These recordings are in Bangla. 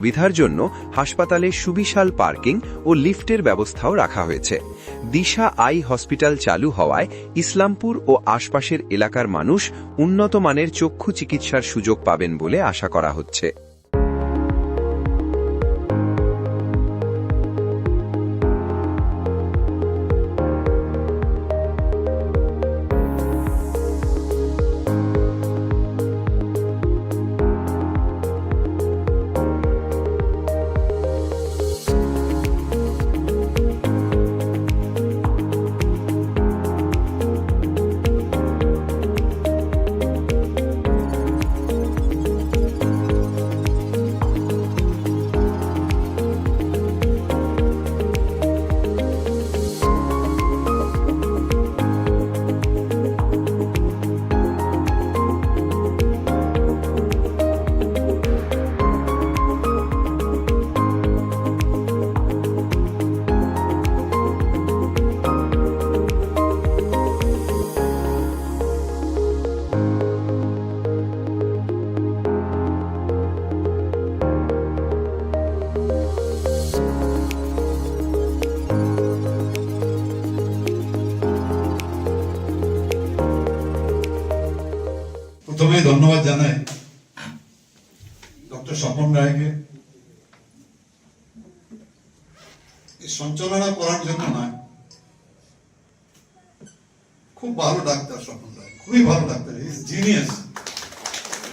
সুবিধার জন্য হাসপাতালে সুবিশাল পার্কিং ও লিফটের ব্যবস্থাও রাখা হয়েছে। দিশা আই হসপিটাল চালু হওয়ায় ইসলামপুর ও আশপাশের এলাকার মানুষ উন্নত মানের চক্ষু চিকিৎসার সুযোগ পাবেন বলে আশা করা হচ্ছে।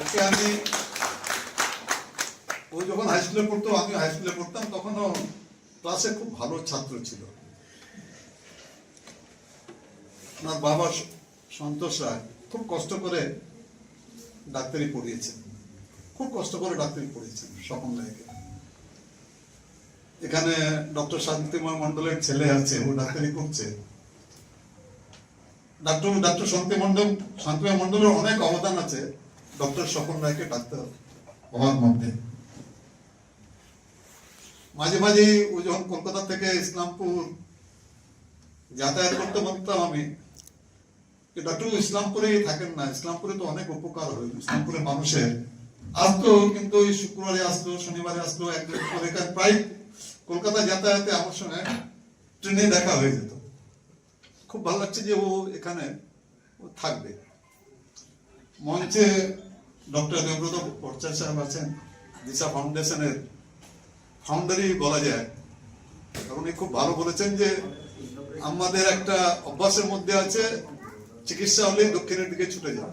ওকে আমি ও যখন হাই স্কুলে পড়তো, আমি হাই স্কুলে পড়তাম, তখনও ক্লাসে খুব ভালো ছাত্র ছিল। ওনার বাবা সন্তোষ রায় খুব কষ্ট করে ডাক্তারি পড়িয়েছেন। খুব কষ্ট করে ডাক্তারি পড়িয়েছেন স্বপন রায়কে। এখানে ডক্টর শান্তিময় মন্ডলের ছেলে আছে, ও ডাক্তারি করছে। ডাক্তার ডাক্তার শান্তি মন্ডল শান্তিময় মন্ডলের অনেক অবদান আছে। ডক্টর স্বপন রায়কে ডাক্তার হওয়ার মধ্যে মাঝে মাঝে ও যখন কলকাতা থেকে ইসলামপুর যাতায়াত করতে বলতাম আমি, যে ডক্টর ইসলামপুরেই থাকেন না। ইসলামপুরে তো অনেক উপকার হইল ইসলামপুরের মানুষের আসতো, কিন্তু ওই শুক্রবারে আসতো শনিবারে আসতো একদিন পরে প্রায় কলকাতা যাতায়াতে আমার সঙ্গে ট্রেনে দেখা হয়ে যেত। খুব ভালো লাগছে যে ও এখানে থাকবে। মঞ্চে ডক্টর দেবব্রত ভট্টাচার্য সাহেব আছেন, দিশা ফাউন্ডেশনের ফাউন্ডারই বলা যায়। উনি খুব ভালো বলেছেন যে আমাদের একটা অভ্যাসের মধ্যে আছে, চিকিৎসা হলে দক্ষিণের দিকে ছুটে যাও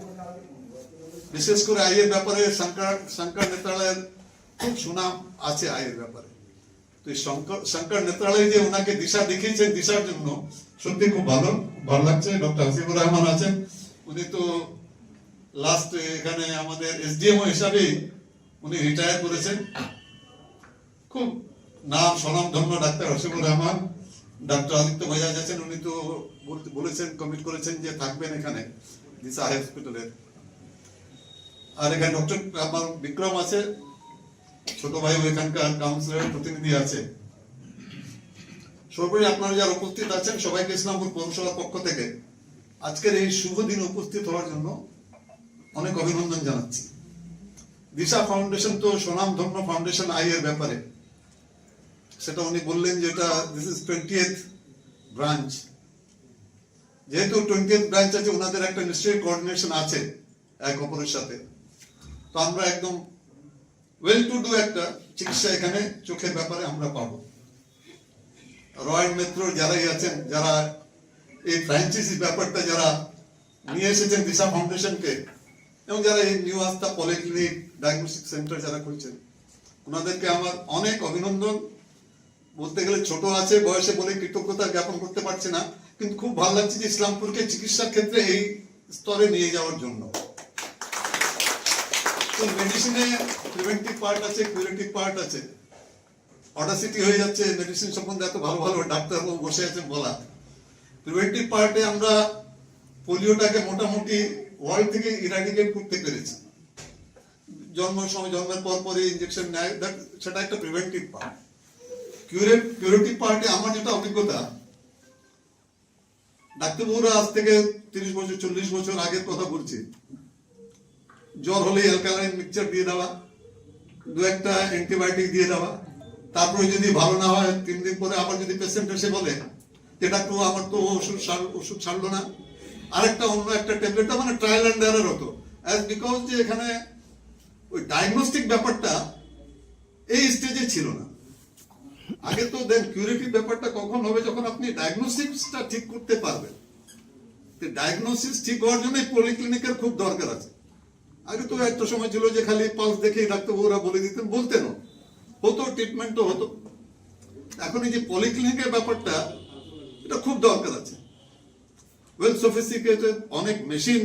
বিশেষ করে আইয়ের ব্যাপারে শঙ্কর শঙ্কর নেত্রালয়ের খুব সুনাম আছে আইয়ের ব্যাপারে। তো শঙ্কর শঙ্কর নেত্রালয় যে ওনাকে দিশা দেখিয়েছেন দিশার জন্য সত্যি খুব ভালো ভালো লাগছে। ডক্টর হাসিবুর রহমান আছেন, উনি তো লাস্ট এখানে আমাদের এসডিএমও হিসাবে উনি রিটায়ার করেছেন। খুব নাম ধন্য ডাক্তার রহমান। ডাক্তার আদিত্য বাজাজ আছেন, উনি তো বলেছেন কমিট করেছেন যে থাকবেন এখানে, দিশা আর এখানে ডক্টর আমার বিক্রম আছে, ছোট ভাই এখানকার কাউন্সিলরের প্রতিনিধি আছে। সর্বোপরি আপনারা যারা উপস্থিত আছেন, সবাইকে ইসলামপুর পৌরসভার পক্ষ থেকে আজকের এই শুভ দিন উপস্থিত হওয়ার জন্য অনেক অভিনন্দন জানাচ্ছি। দিশা ফাউন্ডেশন তো সুনাম ধন্য ফাউন্ডেশন আই এর ব্যাপারে। সেটা উনি বললেন যে এটা দিস ইজ টোয়েন্টি ব্রাঞ্চ যেহেতু টোয়েন্টি ব্রাঞ্চ আছে ওনাদের একটা নিশ্চয়ই কোঅর্ডিনেশন আছে এক অপরের সাথে। তো আমরা একদম ওয়েল টু ডু একটা চিকিৎসা এখানে চোখের ব্যাপারে আমরা পাবো। রয়্যাল মেট্রোর যারাই আছেন, যারা এই ফ্র্যাঞ্চাইজি ব্যাপারটা যারা নিয়ে এসেছেন দিশা ফাউন্ডেশনকে এবং যারা এই নিউ আস্থা পলিক্লিনিক ডায়াগনস্টিক সেন্টার যারা করছেন ওনাদেরকে আমার অনেক অভিনন্দন। বলতে গেলে ছোট আছে, বয়সে বলে কৃতজ্ঞতা জ্ঞাপন করতে পারছে না, কিন্তু খুব ভালো লাগছে যে ইসলামপুরকে চিকিৎসার ক্ষেত্রে এই স্তরে নিয়ে যাওয়ার জন্য। তো মেডিসিনে প্রিভেন্টিভ পার্ট আছে কিউরেটিভ পার্ট আছে। অডাসিটি হয়ে যাচ্ছে মেডিসিন সম্বন্ধে এত ভালো ভালো ডাক্তারবাবু বসে আছেন বলা। প্রিভেন্টিভ পার্টে আমরা পোলিওটাকে মোটামুটি থেকে ইরাডিকেট করতে জন্মের সময়, জন্মের পর পরই ইঞ্জেকশন নেয়। সেটা একটা প্রিভেন্টিভ পার্ট কিউরেট কিউরেটিভ পার্টে আমার যেটা অভিজ্ঞতা, ডাক্তারবাবুরা আজ থেকে তিরিশ বছর, চল্লিশ বছর আগের কথা বলছি। জ্বর হলে অ্যালকালাইন মিক্সচার দিয়ে দেওয়া, দু একটা অ্যান্টিবায়োটিক দিয়ে দেওয়া। তারপরে যদি ভালো না হয়, তিন দিন পরে আবার যদি পেশেন্ট এসে বলে যে ডাক্তার আমার তো ওষুধ ওষুধ ছাড়লো না। আরেকটা অন্য একটা ট্যাবলেটটা মানে ট্রায়াল অ্যান্ড এরার হতো। অ্যাজ বিকজ যে এখানে ওই ডায়াগনস্টিক ব্যাপারটা এই স্টেজে ছিল না। আগে তো দেন কিউরেটিভ ব্যাপারটা কখন হবে যখন আপনি ডায়াগনোসিসটা ঠিক করতে পারবেন। ডায়াগনোসিস ঠিক হওয়ার জন্য পলিক্লিনিকের খুব দরকার আছে। আগে তো একটা সময় ছিল যে খালি পালস দেখেই ডাক্তারবাবুরা বলে দিতেন বলতেনও হতো ট্রিটমেন্টও হতো। এখন এই যে পলিক্লিনিকের ব্যাপারটা, এটা খুব দরকার আছে। ওয়েল সফিস্টিকেটেড অনেক মেশিন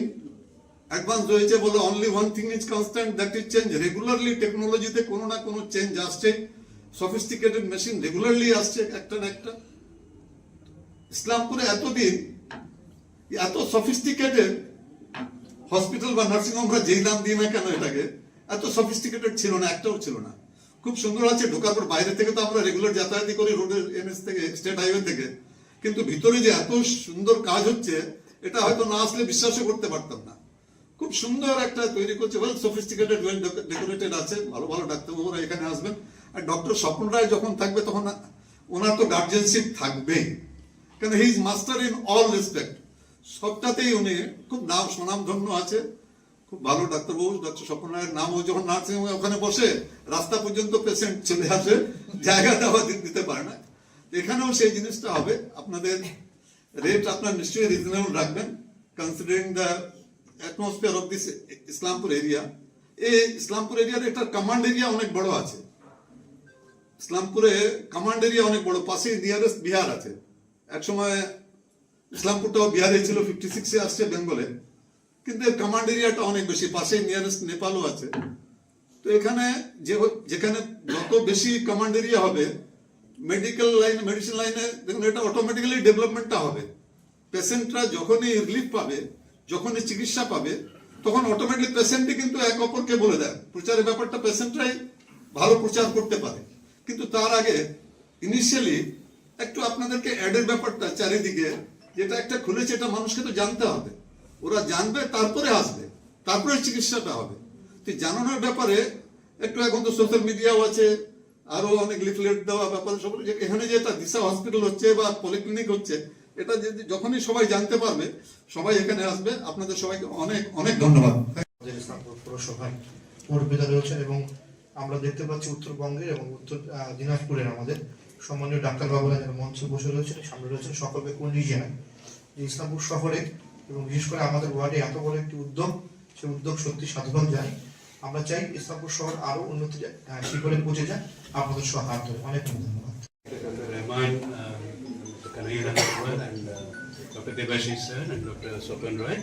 অ্যাডভান্স হয়েছে বলে only one thing is constant that is change regularly টেকনোলজিতে কোনো না কোনো চেঞ্জ আসছে। সফিস্টিকেটেড মেশিন রেগুলারলি আসছে একটা না একটা। ইসলামপুরে এতদিন এত সফিস্টিকেটেড হসপিটাল বা নার্সিং হোম আমরা যেই নাম দিই না কেন এটাকে, এত সফিস্টিকেটেড ছিল না, একটাও ছিল না। খুব সুন্দর আছে, ঢোকার পর বাইরে থেকে তো আমরা রেগুলার যাতায়াতই করি রোডের এনএস থেকে স্টেট হাইওয়ে থেকে। কিন্তু ভিতরে যে এত সুন্দর কাজ হচ্ছে, এটা হয়তো না আসলে বিশ্বাসও করতে পারতাম না। খুব সুন্দর একটা তৈরি করছে। ওয়েল সফিস্টিকেটেড ওয়েল ডেকোরেটেড আছে। ভালো ভালো ডাক্তারবাবুরা এখানে আসবেন। আর ডক্টর স্বপ্ন রায় যখন থাকবে, তখন ওনার তো গার্জিয়ানশিপ থাকবেই। কেন he is master in all respect সবটাতেই উনি খুব নাম, সুনামধন্য আছে। খুব ভালো ডাক্তারবাবু। ডক্টর স্বপ্ন রায়ের নাম ও যখন নার্সিং ওখানে বসে, রাস্তা পর্যন্ত পেশেন্ট চলে আসে। জায়গা দেওয়া দিতে পারে না। এখানেও সেই জিনিসটা হবে। আপনাদের রেট আপনার নিশ্চয়ই রিজনেবল রাখবেন considering the atmosphere of this Islampur area এই ইসলামপুর এরিয়ার একটা কমান্ড এরিয়া অনেক বড় আছে। ইসলামপুরে কমান্ড এরিয়া অনেক বড়, পাশেই নিয়ারেস্ট বিহার আছে। এক সময় ইসলামপুরটাও বিহারে ছিল ফিফটি সিক্সে আসছে বেঙ্গলে। কিন্তু কমান্ড এরিয়াটা অনেক বেশি, পাশেই নিয়ারেস্ট নেপালও আছে। তো এখানে যে যেখানে যত বেশি কমান্ড এরিয়া হবে মেডিকেল লাইন মেডিসিন লাইনে দেখুন, এটা অটোমেটিক্যালি ডেভেলপমেন্টটা হবে। পেশেন্টরা যখনই রিলিফ পাবে, যখনই চিকিৎসা পাবে, তখন অটোমেটিক পেশেন্টই কিন্তু এক অপরকে বলে দেয়। প্রচারের ব্যাপারটা পেশেন্টরাই ভালো প্রচার করতে পারে। কিন্তু তার আগে ইনিশিয়ালি একটু আপনাদেরকে অ্যাডের ব্যাপারটা চারিদিকে, যেটা একটা খুলেছে, এটা মানুষকে তো জানতে হবে। ওরা জানবে, তারপরে আসবে, তারপরে চিকিৎসাটা হবে। তো জানানোর ব্যাপারে একটু এখন তো সোশ্যাল মিডিয়াও আছে আরও অনেক লিফলেট দেওয়া ব্যাপার, সব এখানে যে এটা দিশা হসপিটাল হচ্ছে বা পলিক্লিনিক হচ্ছে, এটা যখনই সবাই জানতে পারবে, সবাই এখানে আসবে। আপনাদের সবাইকে অনেক অনেক ধন্যবাদ। পৌরসভায় রয়েছেন এবং আমরা দেখতে পাচ্ছি উত্তরবঙ্গের এবং উত্তর দিনাজপুরের আমাদের সম্মানীয় ডাক্তারবাবুরা যারা মঞ্চে বসে রয়েছেন, সামনে রয়েছেন সকলকে কুন্ডি জানাই। যে ইসলামপুর শহরে এবং বিশেষ করে আমাদের ওয়ার্ডে এত বড় একটি উদ্যোগ, সেই উদ্যোগ সত্যি সাধুবাদ জানাই। আমরা চাই ইসলামপুর শহর আরও উন্নতি শিখরে পৌঁছে যায় আপনাদের সহ হাত ধরে অনেক ধন্যবাদ Dr. Uh, uh. Debashish sir and Dr. Sopan Roy.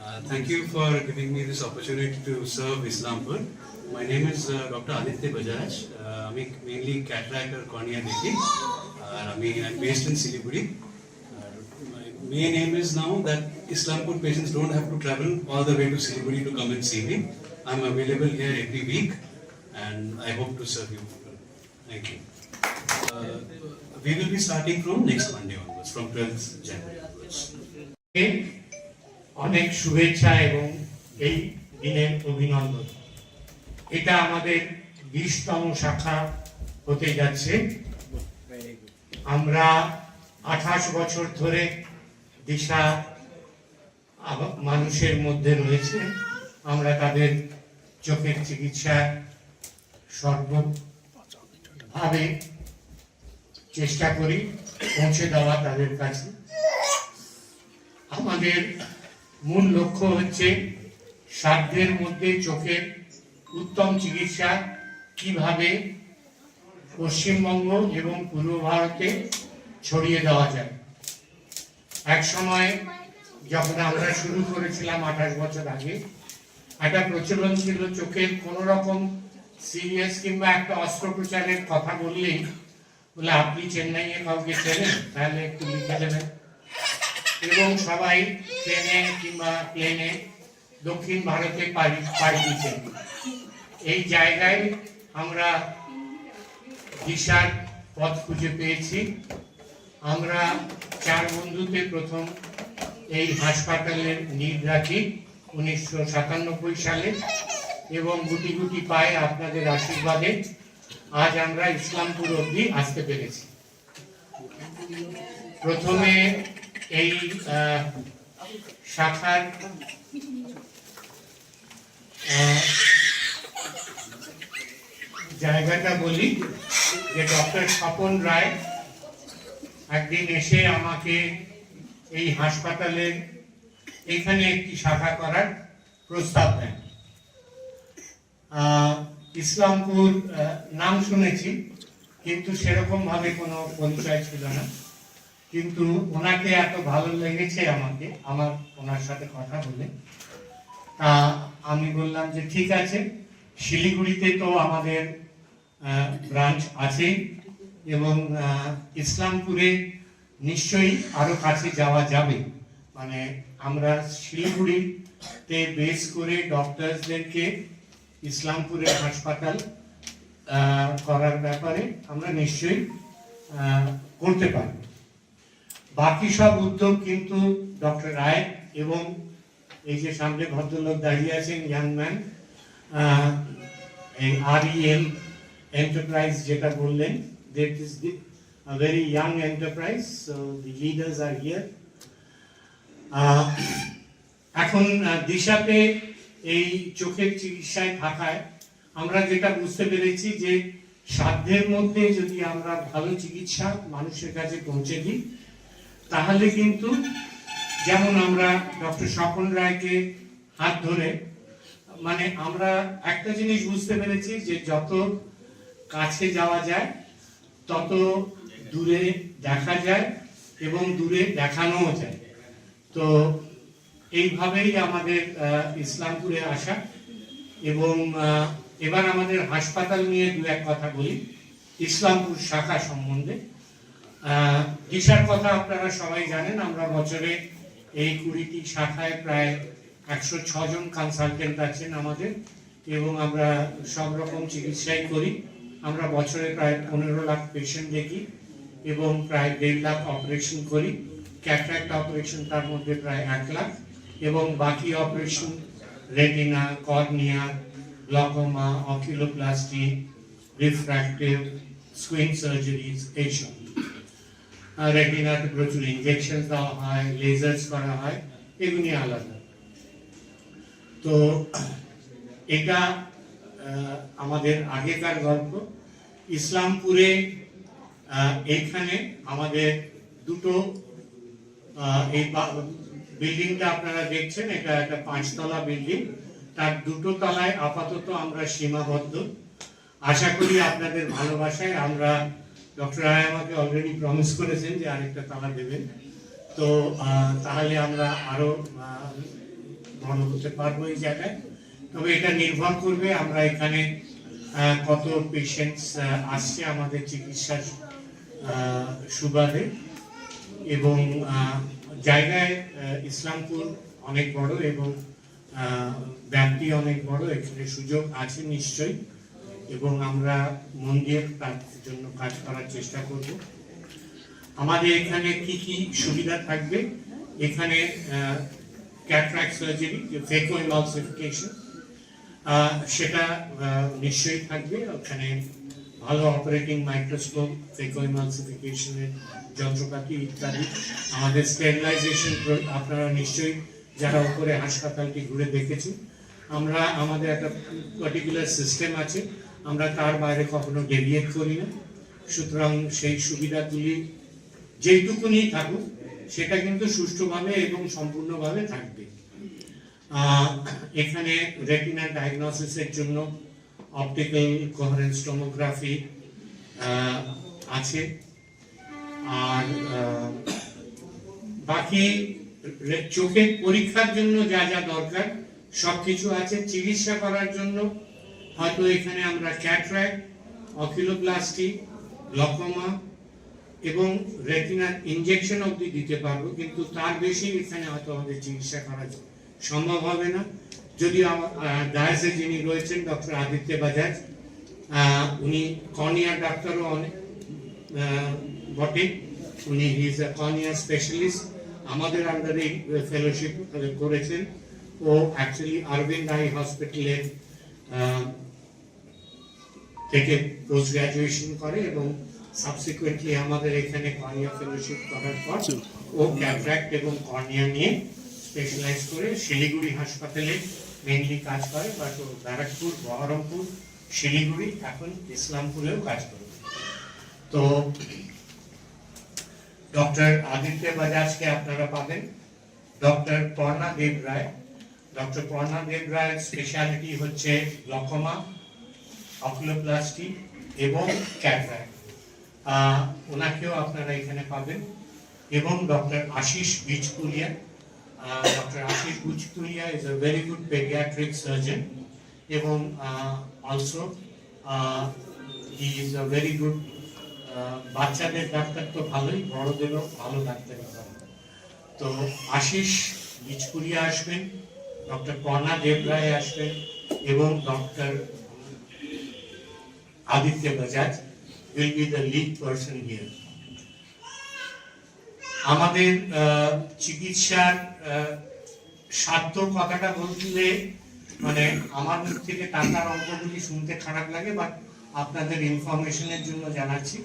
Uh, Thank you for giving me this opportunity to serve Islampur. My name is uh, Dr. Aditya Bajaj. Uh, I'm mainly cataract or cornea দেখি আর আমি I'm based in Siliguri. main aim is now that Islampur patients don't have to travel all the way to Siliguri to come and see me. I'm available here every week and I hope to serve you. Thank you. Uh, we will be starting from next Monday onwards, from 12th January onwards. অনেক শুভেচ্ছা এবং এই দিনের অভিনন্দন এটা আমাদের বিশতম শাখা হতে যাচ্ছে আমরা আঠাশ বছর ধরে দিশা মানুষের মধ্যে রয়েছে আমরা তাদের চোখের চিকিৎসা সর্বভাবে চেষ্টা করি পৌঁছে দেওয়া তাদের কাছে। আমাদের মূল লক্ষ্য হচ্ছে সাধ্যের মধ্যে চোখের উত্তম চিকিৎসা কীভাবে পশ্চিমবঙ্গ এবং পূর্ব ভারতে ছড়িয়ে দেওয়া যায়। এক সময় যখন আমরা শুরু করেছিলাম আঠাশ বছর আগে একটা প্রচলন ছিল চোখের কোন রকম সিরিয়াস কিংবা একটা অস্ত্রোপচারের কথা বললেই বলে, আপনি চেন্নাইয়ে কাউকে চেনেন? তাহলে একটু লিখে দেবেন। এবং সবাই ট্রেনে কিংবা প্লেনে দক্ষিণ ভারতে পাড়ি পাড়ি দিতেন এই জায়গায় আমরা দিশার পথ খুঁজে পেয়েছি। আমরা চার বন্ধুতে প্রথম এই হাসপাতালের নির্ রাখি। উনিশশো সাতানব্বই সালে এবং গুটি গুটি পায়ে আপনাদের আশীর্বাদে আজ আমরা ইসলামপুর অবধি আসতে পেরেছি। প্রথমে এই শাখার জায়গাটা বলি যে ডক্টর স্বপন রায় একদিন এসে আমাকে এই হাসপাতালের এখানে একটি শাখা করার প্রস্তাব দেন। ইসলামপুর নাম শুনেছি, কিন্তু সেরকম ভাবে কোনো পরিচয় ছিল না। কিন্তু ওনাকে এত ভালো লেগেছে আমাকে, আমার ওনার সাথে কথা বলে। তা আমি বললাম যে ঠিক আছে, শিলিগুড়িতে তো আমাদের ব্রাঞ্চ আছেই এবং ইসলামপুরে নিশ্চয়ই আরও কাছে যাওয়া যাবে। মানে আমরা শিলিগুড়িতে বেস করে ডক্টরসদেরকে ইসলামপুরের হাসপাতাল করার ব্যাপারে আমরা নিশ্চয়ই করতে পারব। বাকি সব উদ্যোগ কিন্তু ডক্টর রায় এবং এই যে সামনে ভদ্রলোক দাঁড়িয়ে আছেন ইয়াং ম্যান আর এন্টারপ্রাইজ যেটা বললেন that is the very very enterprise the leaders are here. Ah, এখন দিশাতে এই চোখের চিকিৎসায় থাকায় আমরা যেটা বুঝতে পেরেছি যে সাধ্যের মধ্যে যদি আমরা ভালো চিকিৎসা মানুষের কাছে পৌঁছে দিই, তাহলে কিন্তু যেমন আমরা ডক্টর স্বপন রায়কে হাত ধরে মানে আমরা একটা জিনিস বুঝতে পেরেছি যে যত কাছে যাওয়া যায়, তত দূরে দেখা যায় এবং দূরে দেখানোও যায়। তো এইভাবেই আমাদের ইসলামপুরে আসা এবং এবার আমাদের হাসপাতাল নিয়ে দু এক কথা বলি। ইসলামপুর শাখা সম্বন্ধে দিশার কথা আপনারা সবাই জানেন, আমরা বছরে এই কুড়িটি শাখায় প্রায় একশো জন কনসালটেন্ট আছেন আমাদের এবং আমরা সব রকম চিকিৎসাই করি। আমরা বছরে প্রায় পনেরো লাখ পেশেন্ট দেখি এবং প্রায় দেড় লাখ অপারেশন করি। ক্যাটরাক্ট অপারেশন তার মধ্যে প্রায় এক লাখ এবং বাকি operation retina cornea glaucoma oculoplasty refractive swing surgeries এইসব রেটিনাতে প্রচুর ইনজেকশন দেওয়া হয় লেজার্স করা হয় এগুলি আলাদা। তো এটা আমাদের আগেকার গল্প। ইসলামপুরে আহ, এইখানে আমাদের দুটো এই বিল্ডিংটা আপনারা দেখছেন এটা একটা পাঁচতলা বিল্ডিং। তার দুটো তলায় আপাতত আমরা সীমাবদ্ধ। আশা করি আপনাদের ভালোবাসায় আমরা ডক্টর রায় আমাকে অলরেডি প্রমিস করেছেন যে আরেকটা তালা দেবেন। তো তাহলে আমরা আরও আহ, ঘন হতে পারব এই জায়গায়। তবে এটা নির্ভর করবে আমরা এখানে কত পেশেন্টস আসছে আমাদের চিকিৎসার সুবাদে। এবং জায়গায় ইসলামপুর অনেক বড় এবং আহ, ব্যাপ্তি অনেক বড় এখানে সুযোগ আছে নিশ্চয়ই। এবং আমরা মন দিয়ে তার জন্য কাজ করার চেষ্টা করব। আমাদের এখানে কি কি সুবিধা থাকবে? এখানে ক্যাটরাক্ট সার্জারি যে ফেকো এমালসিফিকেশন সেটা নিশ্চয়ই থাকবে। ওখানে ভালো অপারেটিং মাইক্রোস্কোপ ফেকো এমালসিফিকেশনের যন্ত্রপাতি ইত্যাদি। আমাদের স্টেরিলাইজেশন আপনারা নিশ্চয়ই যারা উপরে হাসপাতালটি ঘুরে দেখেছেন, আমরা, আমাদের একটা পার্টিকুলার সিস্টেম আছে, আমরা তার বাইরে কখনো ডেভিয়েট করি না। সুতরাং সেই সুবিধাগুলি যেইটুকুনি থাকুক, সেটা কিন্তু সুষ্ঠুভাবে এবং সম্পূর্ণভাবে থাকবে। এখানে রেটিনা ডায়াগনোসিসের জন্য অপটিক্যাল কোহারেন্স টোমোগ্রাফি আছে। আর বাকি চোখের পরীক্ষার জন্য যা যা দরকার, সবকিছু আছে। চিকিৎসা করার জন্য হয়তো এখানে আমরা ক্যাটরাক্ট অকিলোপ্লাস্টি গ্লকোমা এবং রেটিনার ইনজেকশন অবধি দিতে পারব, কিন্তু তার বেশি এখানে হয়তো আমাদের চিকিৎসা করা সম্ভব হবে না। যদি ডায়াসে যিনি রয়েছেন, ডক্টর আদিত্য বাজাজ উনি কর্নিয়া ডাক্তারও অনেক বটে। উনি ইজ এ কর্নিয়া স্পেশালিস্ট আমাদের আন্ডারে ফেলোশিপ করেছেন। ও অ্যাকচুয়ালি অরবিন্দ আই হসপিটালের থেকে পোস্ট গ্রাজুয়েশন করে এবং সাবসিকুয়েন্টলি আমাদের এখানে কর্নিয়া ফেলোশিপ করার পর ও ক্যাট্রাক্ট এবং কর্নিয়া নিয়ে স্পেশালাইজ করে শিলিগুড়ি হাসপাতালে মেইনলি কাজ করে। বাট ও ব্যারাকপুর বহরমপুর শিলিগুড়ি এখন ইসলামপুরেও কাজ করে। তো ডক্টর আদিত্য বাজাজকে আপনারা পাবেন। ডক্টর পর্ণা দেব রায়। ডক্টর পর্ণা দেব রায়ের স্পেশালিটি হচ্ছে গ্লকোমা অকুলোপ্লাস্টি এবং ক্যাটরাক্ট ওনাকেও আপনারা এখানে পাবেন এবং doctor Ashis Bijkulia. Doctor Ashis Bijkulia is a very good pediatric surgeon এবং also he is a very good বাচ্চাদের ডাক্তার তো ভালোই, বড়দেরও ভালো ডাক্তার তো আশিস বিজকুলিয়া আসবেন, ডক্টর কর্ণা দেব রায় আসবেন এবং doctor Aditya Bajaj will be the lead person here. আমাদের চিকিৎসার স্বার্থ কথাটা বললে মানে আমার থেকে টাকার অঙ্কগুলি শুনতে খারাপ লাগে বাট আপনাদের ইনফরমেশনের জন্য জানাচ্ছি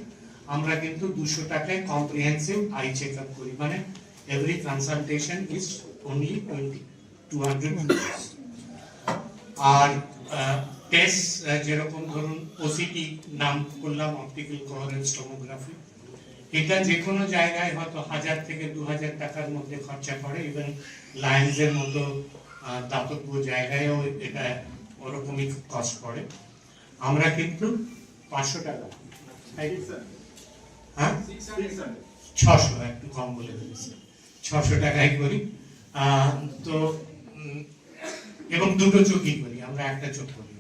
আমরা কিন্তু দুশো টাকায় কম্প্রিহেন্সিভ আই চেক আপ করি। মানে every consultation is only twenty two hundred R test যেরকম ধরুন ওসিটি নাম করলাম অপটিক্যাল কোয়ারেন্স টোমোগ্রাফি এটা যে কোনো জায়গায় হয়তো হাজার থেকে দু হাজার টাকার মধ্যে খরচা করে। ইভেন লায়েন্সের মতো দাতব্য জায়গায়ও এটা ওরকমই কস্ট পড়ে। আমরা কিন্তু পাঁচশো টাকা। হ্যাঁ? ছশো, একটু কম বলে ফেলেছি ছশো টাকায় করি। তো এবং দুটো চোখই করি, আমরা একটা চোখ করি।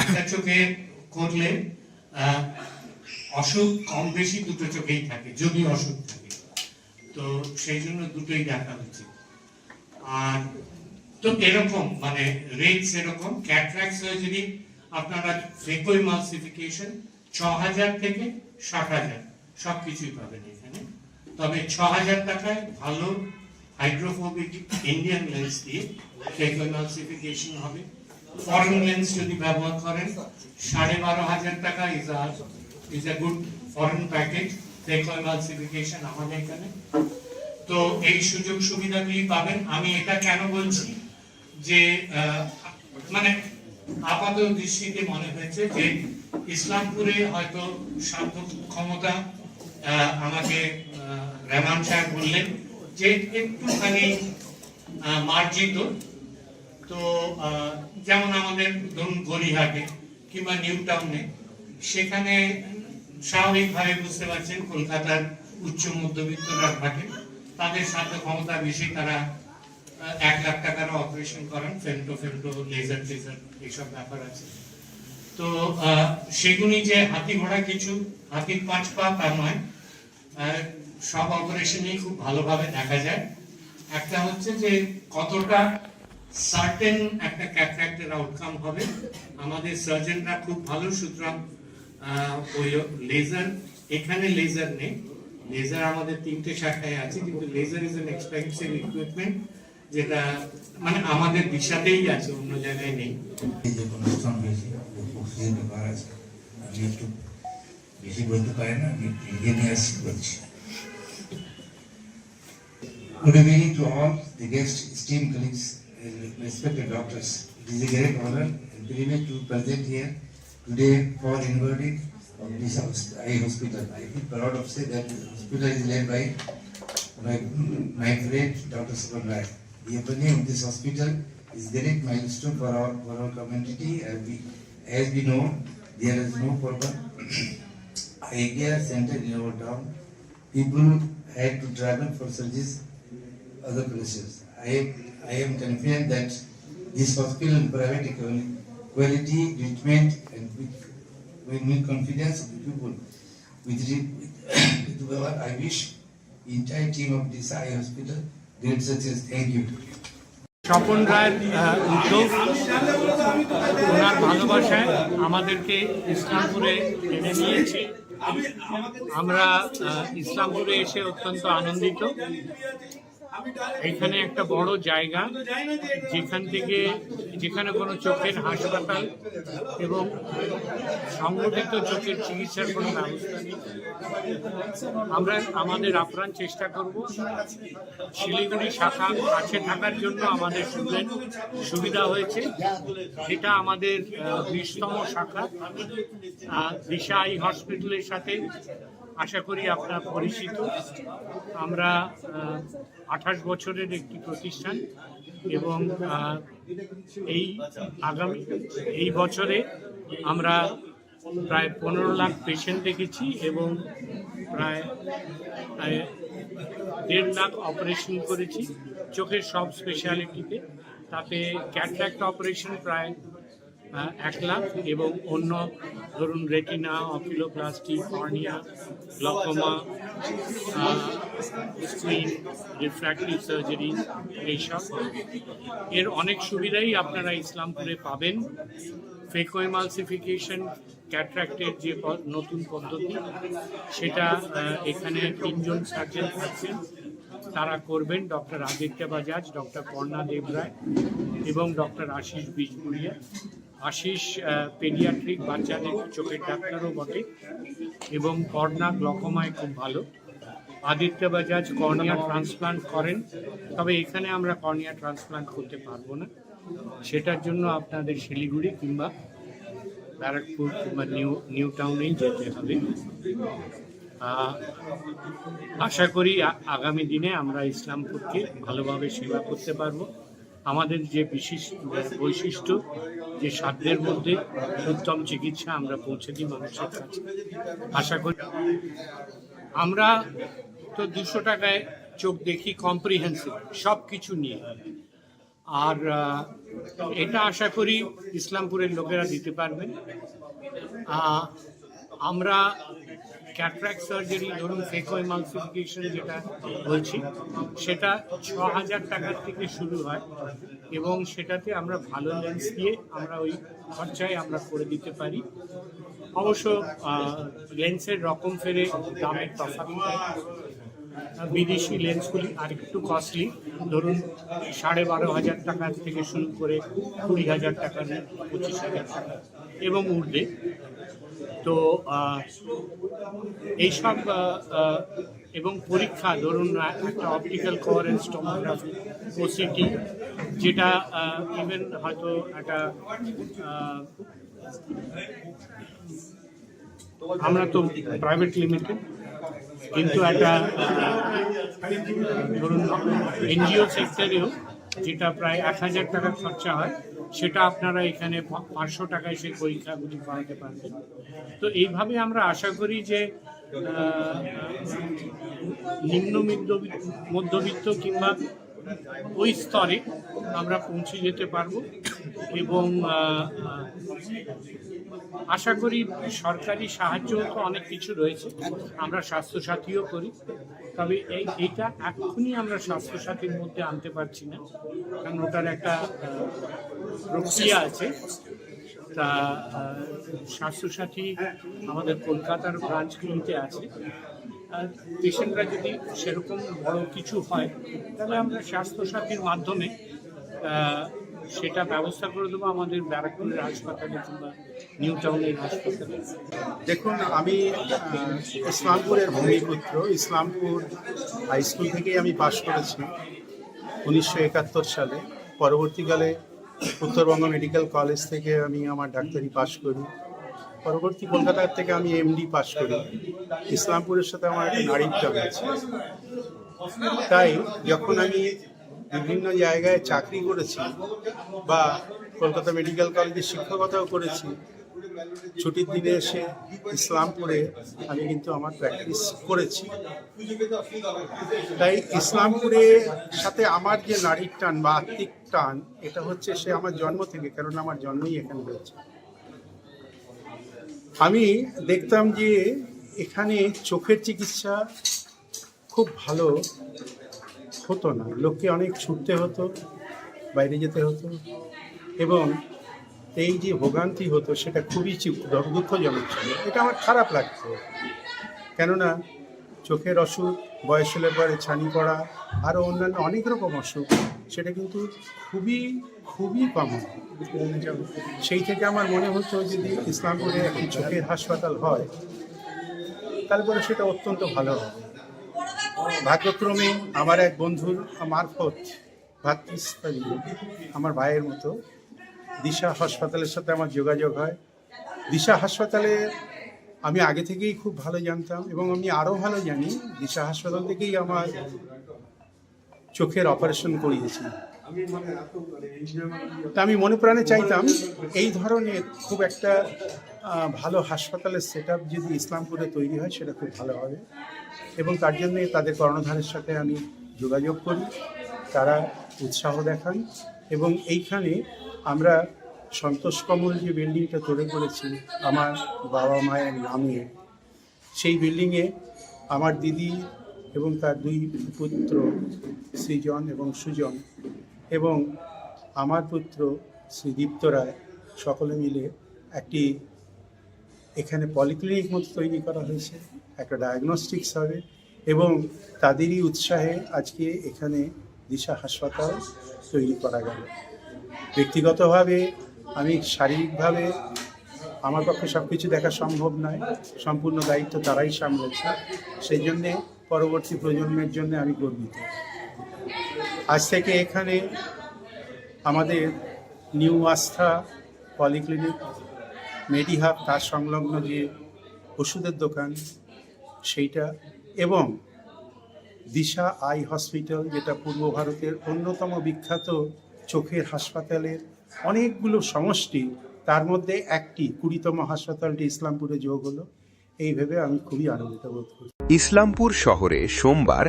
একটা চোখে করলে অসুখ কম বেশি দুটো চোখেই থাকে, যদি অসুখ থাকে। তো সেই জন্য দুটোই দেখা উচিত। আর, তো এরকম মানে রেটস এরকম ক্যাটরাক্ট সার্জারি আপনারা ফ্রেকোইমালসিফিকেশন ছ হাজার থেকে ষাট হাজার সব কিছুই পাবেন এখানে। তবে ছ হাজার টাকায় ভালো হাইড্রোফোবিক ইন্ডিয়ান লেন্স দিয়ে ফ্রেকোইমালসিফিকেশন হবে। ফরেন লেন্স যদি ব্যবহার করেন, সাড়ে বারো হাজার টাকা is R is a good foreign package phacoemulsification আমাদের এখানে। তো এই সুযোগ সুবিধাগুলি পাবেন। আমি এটা কেন বলছি? যে মানে আপাত দৃষ্টিতে মনে হয়েছে যে ইসলামপুরে হয়তো সাধ্য ক্ষমতা আমাকে রেমান সাহেব বললেন যে একটুখানি মার্জিত। তো যেমন আমাদের ধরুন গড়িহাটে কিংবা নিউ টাউনে, সেখানে স্বাভাবিকভাবে বুঝতে পারছেন কলকাতার উচ্চ মধ্যবিত্তরা থাকে, তাদের সাধ্য ক্ষমতা বেশি, তারা এক লাখ টাকার অপারেশন করেন, ফেন্টো ফেন্টো লেজার টেজার এইসব ব্যাপার আছে। তো সেগুলি যে হাতি ঘোড়া কিছু, হাতির পাঁচ পা তা নয় সব অপারেশনই খুব ভালোভাবে দেখা যায়। একটা হচ্ছে যে কতটা সার্টেন একটা ক্যাটরাক্টের আউটকাম হবে, আমাদের সার্জনরা খুব ভালো সুতরাং ওই লেজার এখানে লেজার নেই লেজার আমাদের তিনটে শাখায় আছে, কিন্তু laser is an expensive equipment যেটা মানে আমাদের দিশাতেই আছে, অন্য জায়গায় নেই। এই যে অনুষ্ঠান হয়েছে অক্সিজেন ব্যাপার আছে আমি একটু বেশি বলতে পারি না আমি এগিয়ে নিয়ে আসছি বলছি Good evening to all the guests, esteemed colleagues, and respected doctors. It is a great honor and privilege to present here today for the verdict of this hos- eye hospital. I feel proud of say that the hospital is led by my, my friend Dr. Supan Rai. The opening of this hospital is great milestone for our, for our community as we, as we know, there is no proper care center in our town. People had to travel for surgeries other places. I am, I am confident that this hospital will provide a quali- quality treatment and with, with with confidence of the people. With, with, our- I wish the entire team of this eye hospital great success. Thank you. Swapan রায়ের উদ্যোগ ওনার ভালোবাসায় আমাদেরকে ইসলামপুরে এনে নিয়েছে। আমরা ইসলামপুরে এসে অত্যন্ত আনন্দিত। এখানে একটা বড় জায়গা যেখান থেকে যেখানে কোনো চোখের হাসপাতাল এবং সংগঠিত চোখের চিকিৎসার কোনো ব্যবস্থা নেই। আমরা আমাদের আপ্রাণ চেষ্টা করব। শিলিগুড়ি শাখা কাছে থাকার জন্য আমাদের সুবিধা হয়েছে। এটা আমাদের বিশতম শাখা। দিশা আই হসপিটালের সাথে আশা করি আপনার পরিচিত। আমরা আঠাশ বছরের একটি প্রতিষ্ঠান এবং এই আগামী, এই বছরে আমরা প্রায় পনেরো লাখ পেশেন্ট দেখেছি এবং প্রায় দেড় লাখ অপারেশন করেছি। চোখের সব স্পেশালিটিতে তাতে ক্যাটরাক্ট অপারেশন প্রায় এক লাখ এবং অন্য ধরুন retina oculoplasty cornea glaucoma screen refractive surgery এইসব। এর অনেক সুবিধাই আপনারা ইসলামপুরে পাবেন। ফেকোএমালসিফিকেশন ক্যাটরাক্টের যে নতুন পদ্ধতি, সেটা এখানে তিনজন সার্জন থাকছেন তারা করবেন ডক্টর আদিত্য বাজাজ, ডক্টর কর্ণা দেবরায় এবং ডক্টর আশিস বিজপুরিয়া আশিস পেডিয়াট্রিক বাচ্চাদের চোখের ডাক্তারও বটে এবং কর্ণা গ্লকোমায় খুব ভালো। আদিত্য বাজাজ কর্নিয়া ট্রান্সপ্লান্ট করেন, তবে এখানে আমরা কর্নিয়া ট্রান্সপ্লান্ট করতে পারব না। সেটার জন্য আপনাদের শিলিগুড়ি কিংবা ব্যারাকপুর কিংবা নিউ নিউ টাউনেই যেতে হবে। আশা করি আগামী দিনে আমরা ইসলামপুরকে ভালোভাবে সেবা করতে পারব। আমাদের যে বিশেষ বৈশিষ্ট্য, যে সাধ্যের মধ্যে উত্তম চিকিৎসা আমরা পৌঁছে দিই মানুষের কাছে। আশা করি আমরা তো দুশো টাকায় চোখ দেখি কম্প্রিহেন্সিভ সব কিছু নিয়ে। আর এটা আশা করি ইসলামপুরের লোকেরা দিতে পারবেন। আমরা ক্যাটরাক্ট সার্জারি, ধরুন ফেকোএমালসিফিকেশন যেটা বলছি, সেটা ছ হাজার টাকার থেকে শুরু হয় এবং সেটাতে আমরা ভালো লেন্স দিয়ে আমরা ওই খরচায় আমরা করে দিতে পারি। অবশ্য লেন্সের রকম ফেরে দামের তফাৎ বিদেশি লেন্সগুলি আরেকটু কস্টলি ধরুন, সাড়ে বারো হাজার টাকা থেকে শুরু করে কুড়ি হাজার টাকা, পঁচিশ হাজার টাকা এবং ঊর্ধ্বে। তো এইসব এবং পরীক্ষা, ধরুন, একটা অপটিক্যাল কোয়ারেন্স টোমোগ্রাফি ওসিটি যেটা ইভেন হয়তো একটা আমরা তো প্রাইভেট লিমিটেড কিন্তু একটা ধরুন এনজিও সেক্টরেও যেটা প্রায় এক হাজার টাকা খরচা হয়, সেটা আপনারা এখানে পাঁচশো টাকায় সেই পরীক্ষাগুলি করাতে পারবেন। তো এইভাবে আমরা আশা করি যে নিম্ন মধ্যবিত্ত কিংবা ওই স্তরে আমরা পৌঁছে যেতে পারব এবং আশা করি সরকারি সাহায্য তো অনেক কিছু রয়েছে। আমরা স্বাস্থ্যসাথীও করি। তবে এই এইটা এখনই আমরা স্বাস্থ্যসাথীর মধ্যে আনতে পারছি না। কারণ ওটার একটা প্রক্রিয়া আছে। তা স্বাস্থ্যসাথী আমাদের কলকাতার ব্রাঞ্চগুলিতে আছে। আর পেশেন্টরা যদি সেরকম বড় কিছু হয়, তাহলে আমরা স্বাস্থ্যসাথীর মাধ্যমে সেটা ব্যবস্থা করে দেবো আমাদের ব্যারাকপুরের হাসপাতালে কিংবা নিউ টাউনের হাসপাতালে। দেখুন, আমি ইসলামপুরের ভূমিপুত্র। ইসলামপুর হাই স্কুল থেকেই আমি পাশ করেছি উনিশশো একাত্তর সালে। পরবর্তীকালে উত্তরবঙ্গ মেডিকেল কলেজ থেকে আমি আমার ডাক্তারি পাশ করি। পরবর্তী কলকাতার থেকে আমি এমডি পাশ করি। ইসলামপুরের সাথে আমার একটা নারীর আছে। তাই যখন আমি বিভিন্ন জায়গায় চাকরি করেছি বা কলকাতা মেডিকেল কলেজে শিক্ষকতাও করেছি। ছুটির দিনে এসে ইসলামপুরে আমি কিন্তু আমার প্র্যাকটিস করেছি। তাই ইসলামপুরে সাথে আমার যে নারীর টান বা আত্মিক টান, এটা হচ্ছে সে আমার জন্ম থেকে কারণ আমার জন্মই এখানে হয়েছে। আমি দেখতাম যে এখানে চোখের চিকিৎসা খুব ভালো হতো না। লোককে অনেক ছুটতে হতো, বাইরে যেতে হতো এবং এই যে ভোগান্তি হতো, সেটা খুবই দুঃখজনক ছিল। এটা আমার খারাপ লাগতো কেননা চোখের অসুখ বয়স হলে পরে ছানি পড়া, আরও অন্যান্য অনেক রকম অসুখ, সেটা কিন্তু খুবই খুবই কমন সেই থেকে আমার মনে হতো যদি ইসলামপুরে একটি চোখের হাসপাতাল হয়, তাহলে পরে সেটা অত্যন্ত ভালো হবে। ভাগ্যক্রমে আমার এক বন্ধুর মারফত ভাতৃস্থানী আমার ভাইয়ের মতো দিশা হাসপাতালের সাথে আমার যোগাযোগ হয়। দিশা হাসপাতালে আমি আগে থেকেই খুব ভালো জানতাম এবং আমি আরও ভালো জানি দিশা হাসপাতাল থেকেই আমার চোখের অপারেশন করিয়েছি। তা আমি মনে প্রাণে চাইতাম এই ধরনের খুব একটা ভালো হাসপাতালের সেট যদি ইসলামপুরে তৈরি হয় সেটা খুব ভালো হবে। এবং তার জন্যে তাদের কর্ণধারের সাথে আমি যোগাযোগ করি, তারা উৎসাহ দেখান এবং এইখানে আমরা সন্তোষ কমল যে বিল্ডিংটা তৈরি করেছি আমার বাবা মায়ের নামে সেই বিল্ডিংয়ে আমার দিদি এবং তার দুই পুত্র সৃজন এবং সুজন এবং আমার পুত্র শ্রীদীপ্ত রায়, সকলে মিলে একটি এখানে পলিক্লিনিক মতো তৈরি করা হয়েছে, একটা ডায়াগনস্টিক্স হবে এবং তাদেরই উৎসাহে আজকে এখানে দিশা হাসপাতাল তৈরি করা গেল। ব্যক্তিগতভাবে আমি শারীরিকভাবে আমার পক্ষে সব কিছু দেখা সম্ভব নয়, সম্পূর্ণ দায়িত্ব তারাই সামলেছে, সেই জন্যে পরবর্তী প্রজন্মের জন্য আমি গর্বিত। আজ থেকে এখানে আমাদের নিউ আস্থা পলিক্লিনিক মেডিহাব তার সংলগ্ন যে ওষুধের দোকান, সেইটা এবং দিশা আই হসপিটাল, যেটা পূর্ব ভারতের অন্যতম বিখ্যাত চোখের হাসপাতালের অনেকগুলো সমষ্টি, তার মধ্যে একটি কুড়িতম হাসপাতালটি ইসলামপুরে যোগ হলো। এই ভেবে আমি খুবই আনন্দিত বোধ করছি। ইসলামপুর শহরে সোমবার